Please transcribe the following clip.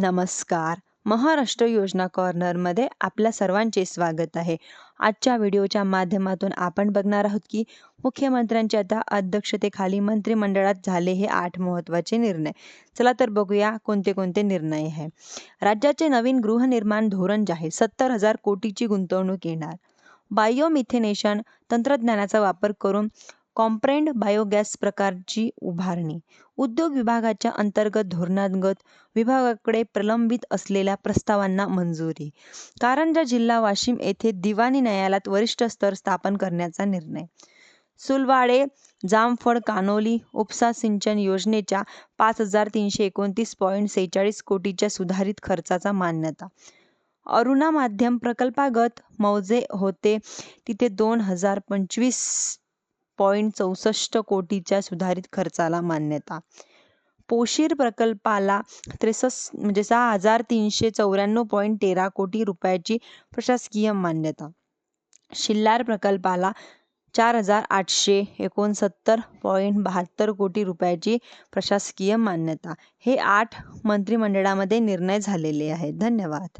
नमस्कार. महाराष्ट्र योजना कॉर्नरमध्ये आपल्या सर्वांचे स्वागत आहे. आजच्या व्हिडिओच्या माध्यमातून आपण बघणार आहोत की मुख्यमंत्र्यांच्या आता अध्यक्षतेखाली मंत्रिमंडळात झाले हे आठ महत्त्वाचे निर्णय. चला तर बघूया कोणते कोणते निर्णय आहे. राज्याचे नवीन गृहनिर्माण धोरण जाहीर सत्तर हजार कोटीची गुंतवणूक येणार. बायोमिथेनेशन तंत्रज्ञानाचा वापर करून कॉम्प्रेंड बायोगॅस प्रकारची उभारणी. उद्योग विभागाच्या अंतर्गत धोरणांगत विभागाकडे प्रलंबित असलेल्या प्रस्तावांना मंजुरी. कारंजा जिल्हा वाशिम येथे दिवाणी न्यायालयात वरिष्ठ स्तर स्थापन करण्याचा निर्णय. सुलवाडे जामफळ कानोली उपसा सिंचन योजनेच्या पाच हजार तीनशे एकोणतीस पॉईंट सेहेचाळीस कोटीच्या सुधारित खर्चाचा मान्यता. अरुणा माध्यम प्रकल्पागत मौजे होते. तिथे दोन हजार पंचवीस पॉईंट चौसष्ट कोटीच्या सुधारित खर्चाला मान्यता. पोशीर प्रकल्पाला त्रेसष्ट म्हणजे सहा हजार तीनशे चौऱ्याण्णव पॉईंट तेरा कोटी रुपयाची प्रशासकीय मान्यता. शिल्लार प्रकल्पाला चार हजार आठशे एकोणसत्तर पॉईंट बहात्तर कोटी रुपयाची प्रशासकीय मान्यता. हे आठ मंत्रिमंडळामध्ये निर्णय झालेले आहेत. धन्यवाद.